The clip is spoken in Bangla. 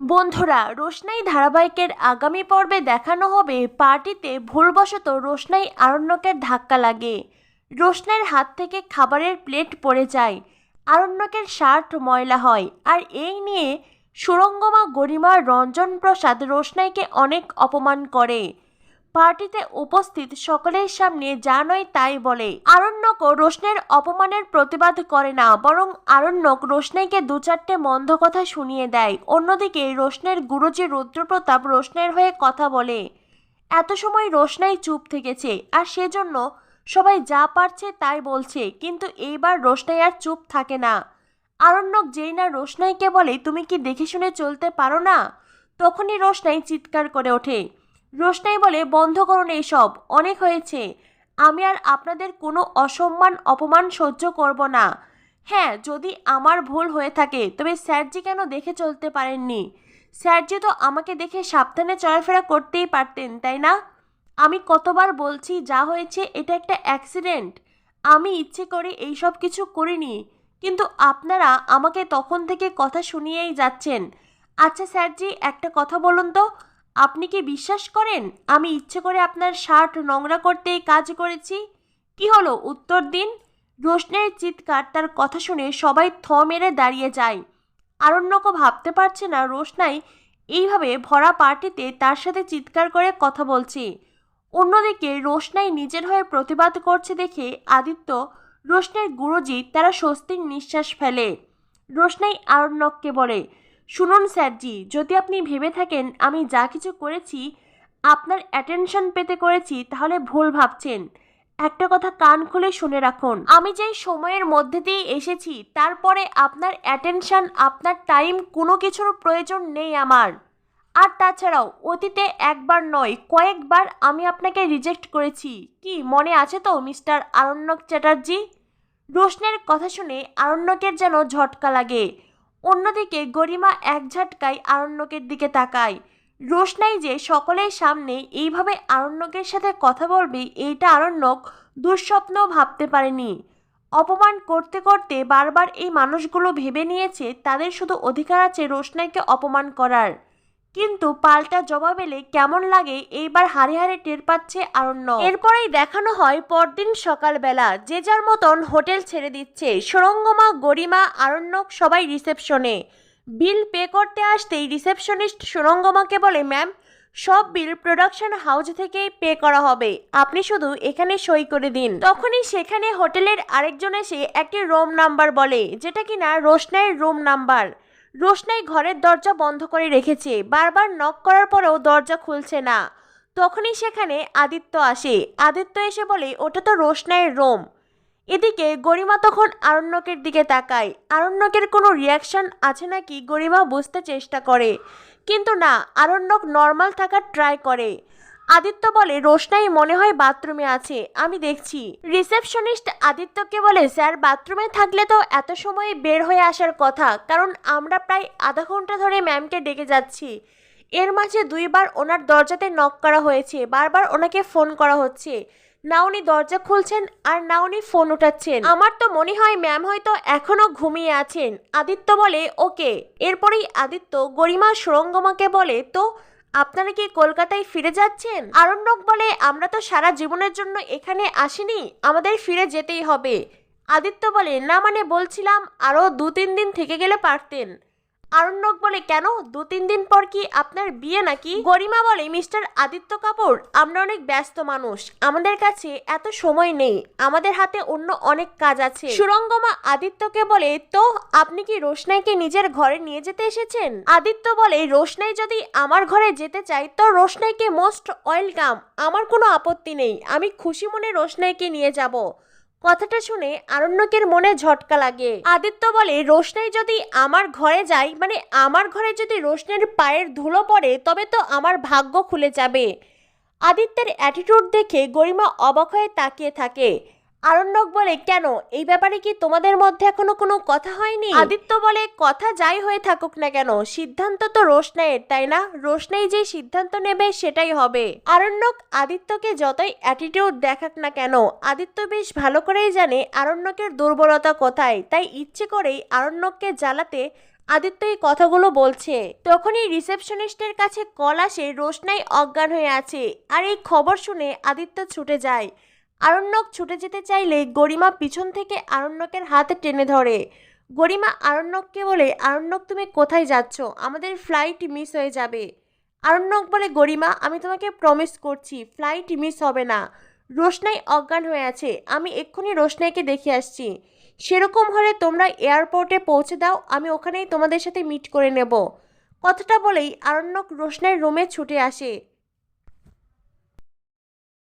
বন্ধুরা, রোশনাই ধারাবাহিকের আগামী পর্বে দেখানো হবে পার্টিতে ভুলবশত রোশনাই আরণ্যকের ধাক্কা লাগে। রোশনাইয়ের হাত থেকে খাবারের প্লেট পড়ে যায়। আরণ্যকের শার্ট ময়লা হয়। আর এই নিয়ে সুরঙ্গমা, গরিমা, রঞ্জন প্রসাদ রোশনাইকে অনেক অপমান করে। পার্টিতে উপস্থিত সকলের সামনে যা নয় তাই বলে। আরণ্যকও রোশনের অপমানের প্রতিবাদ করে না, বরং আরণ্যক রোশনাইকে দু চারটে মন্দ কথা শুনিয়ে দেয়। অন্যদিকে রোশনের গুরুজি রুদ্রপ্রতাপ রোশনের হয়ে কথা বলে, এত সময় রোশনাই চুপ থেকেছে, আর সেজন্য সবাই যা পারছে তাই বলছে, কিন্তু এইবার রোশনাই আর চুপ থাকে না। আরণ্যক যেই না রোশনাইকে বলে, তুমি কি দেখে শুনে চলতে পারো না? তখনই রোশনাই চিৎকার করে ওঠে। রোশনাই বলে, বন্ধ করুন এইসব অনেক হয়েছে। আমি আর আপনাদের কোনো অসম্মান, অপমান সহ্য করব না। হ্যাঁ যদি আমার ভুল হয়ে থাকে, তবে স্যারজি কেন দেখে চলতে পারেননি? স্যারজি তো আমাকে দেখে সাবধানে চলাফেরা করতেই পারতেন, তাই না? আমি কতবার বলছি, যা হয়েছে এটা একটা অ্যাক্সিডেন্ট আমি ইচ্ছে করে এইসব কিছু করিনি, কিন্তু আপনারা আমাকে তখন থেকে কথা শুনিয়েই যাচ্ছেন। আচ্ছা স্যারজি, একটা কথা বলুন তো। আপনি কি বিশ্বাস করেন? আমি ইচ্ছে করে আপনার শার্ট নোংরা করতে কাজ করেছি। কি হলো? উত্তর দিন। রোশনের চিৎকার, তার কথা শুনে সবাই থ মেরে দাঁড়িয়ে যায়। আরণ্যকও ভাবতে পারছে না রোশনাই এইভাবে ভরা পার্টিতে তার সাথে চিৎকার করে কথা বলছে। অন্যদিকে রোশনাই নিজের হয়ে প্রতিবাদ করছে দেখে আদিত্য, রোশনের গুরুজি, তারা স্বস্তির নিঃশ্বাস ফেলে। রোশনাই আরণ্যককে বলে শুনুন স্যারজি, যদি আপনি ভেবে থাকেন আমি যা কিছু করেছি, আপনার অ্যাটেনশন পেতে করেছি, তাহলে ভুল ভাবছেন। একটা কথা কান খুলে শুনে রাখুন। আমি যেই সময়ের মধ্যে দিয়ে এসেছি, তারপরে আপনার অ্যাটেনশন আপনার টাইম কোনো কিছুর প্রয়োজন নেই আমার। আর তাছাড়াও, অতীতে একবার নয়, কয়েকবার আমি আপনাকে রিজেক্ট করেছি। কি, মনে আছে তো, মিস্টার আরণ্যক চ্যাটার্জি? রোশনের কথা শুনে আরণ্যকের যেন ঝটকা লাগে। অন্যদিকে গরিমা এক ঝাটকায় আরণ্যকের দিকে তাকায়। রোশনাই যে সকলের সামনে এইভাবে আরণ্যকের সাথে কথা বলবে, এইটা আরণ্যক দুঃস্বপ্ন ভাবতে পারেনি। অপমান করতে করতে বারবার এই মানুষগুলো ভেবে নিয়েছে, তাদের শুধু অধিকার আছে রোশনাইকে অপমান করার। কিন্তু পাল্টা জবাব এলে কেমন লাগে? এইবার হারে হারে টের পাচ্ছে আরণ্য। এরপরেই দেখানো হয় পরদিন সকালবেলা। যে যার মতন হোটেল ছেড়ে দিচ্ছে। সুরঙ্গমা, গরিমা, আরণ্যক সবাই রিসেপশনে। বিল পে করতে আসতেই রিসেপশনিস্ট সুরঙ্গমাকে বলে, ম্যাম, সব বিল প্রোডাকশন হাউস থেকেই পে করা হবে। আপনি শুধু এখানে সই করে দিন। তখনই সেখানে হোটেলের আরেকজন এসে একটি রুম নাম্বার বলে, যেটা কিনা রোশনাইয়ের রুম নাম্বার। রোশনাই ঘরের দরজা বন্ধ করে রেখেছে। বারবার নক করার পরেও দরজা খুলছে না। তখনই সেখানে আদিত্য আসে। আদিত্য এসে বলে, ওটা তো রোশনাইয়ের রোম এদিকে গরিমা তখন আরণ্যকের দিকে তাকায়। আরণ্যকের কোনো রিয়াকশন আছে নাকি গরিমা বুঝতে চেষ্টা করে। কিন্তু না, আরণ্যক নর্মাল থাকার ট্রাই করে। আদিত্য বলে, রোশনাই, মনে হয় বাথরুমে আছে। আমি দেখছি। রিসেপশনিস্ট আদিত্যকে বলে, স্যার, বাথরুমে থাকলে তো এত সময় বের হয়ে আসার কথা, কারণ আমরা প্রায় আধা ঘণ্টা ধরে ম্যামকে ডেকে যাচ্ছি। এর মাঝে দুইবার ওনার দরজাতে নক করা হয়েছে, বারবার ওনাকে ফোন করা হচ্ছে। না উনি দরজা খুলছেন আর না উনি ফোন উঠাচ্ছেন। আমার তো মনে হয় ম্যাম হয়তো এখনও ঘুমিয়ে আছেন। আদিত্য বলে, ওকে। এরপরেই আদিত্য গরিমা সুরঙ্গমাকে বলে, তো আপনারা কি কলকাতায় ফিরে যাচ্ছেন? আরণ্যক বলে, আমরা তো সারা জীবনের জন্য এখানে আসিনি, আমাদের ফিরে যেতেই হবে। আদিত্য বলে, না মানে বলছিলাম আরও দু তিন দিন থেকে গেলে পারতেন। আরণ্যক বলে কেন? দু তিন দিন পর কি আপনার বিয়ে নাকি? গরিমা বলে, মিস্টার আদিত্য কাপুর, আমরা অনেক ব্যস্ত মানুষ। আমাদের কাছে এত সময় নেই। আমাদের হাতে অন্য অনেক কাজ আছে। সুরঙ্গমা আদিত্যকে বলে, তো, আপনি কি রোশনাইকে নিজের ঘরে নিয়ে যেতে এসেছেন? আদিত্য বলে, রোশনাই যদি আমার ঘরে যেতে চাই তো রোশনাইকে মোস্ট ওয়েলকাম। আমার কোনো আপত্তি নেই। আমি খুশি মনে রোশনাইকে নিয়ে যাব। কথাটা শুনে আরণ্যকের মনে ঝটকা লাগে। আদিত্য বলে, রোশনাই যদি আমার ঘরে যায় মানে আমার ঘরে যদি রোশনের পায়ের ধুলো পড়ে, তবে তো আমার ভাগ্য খুলে যাবে। আদিত্যের অ্যাটিটিউড দেখে গরিমা অবাক হয়ে তাকিয়ে থাকে। আরণ্যক বলে কেন? এই ব্যাপারে কি তোমাদের মধ্যে এখনও কোনো কথা হয়নি? আদিত্য বলে কথা যাই হয়ে থাকুক না কেন সিদ্ধান্ত তো রোশনাইয়ের তাই না? রোশনাই যে সিদ্ধান্ত নেবে সেটাই হবে। আরণ্যক আদিত্যকে যতই অ্যাটিটিউড দেখাক না কেন আদিত্য বেশ ভালো করেই জানে আরণ্যকের দুর্বলতা কোথায় তাই ইচ্ছে করেই আরণ্যককে জ্বালাতে আদিত্য এই কথাগুলো বলছে। তখনই রিসেপশনিস্টের কাছে কল আসে রোশনাই অজ্ঞান হয়ে আছে আর এই খবর শুনে আদিত্য ছুটে যায়। আরণ্যক ছুটে যেতে চাইলে গরিমা পিছন থেকে আরণ্যকের হাতে টেনে ধরে। গরিমা আরণ্যককে বলে, আরণ্যক, তুমি কোথায় যাচ্ছ? আমাদের ফ্লাইট মিস হয়ে যাবে। আরণ্যক বলে, গরিমা, আমি তোমাকে প্রমিস করছি ফ্লাইট মিস হবে না। রোশনাই অজ্ঞান হয়ে আছে, আমি এক্ষুনি রোশনাইকে দেখে আসছি। সেরকম হলে তোমরা এয়ারপোর্টে পৌঁছে দাও, আমি ওখানেই তোমাদের সাথে মিট করে নেব। কথাটা বলেই আরণ্যক রোশনাইয়ের রুমে ছুটে আসে।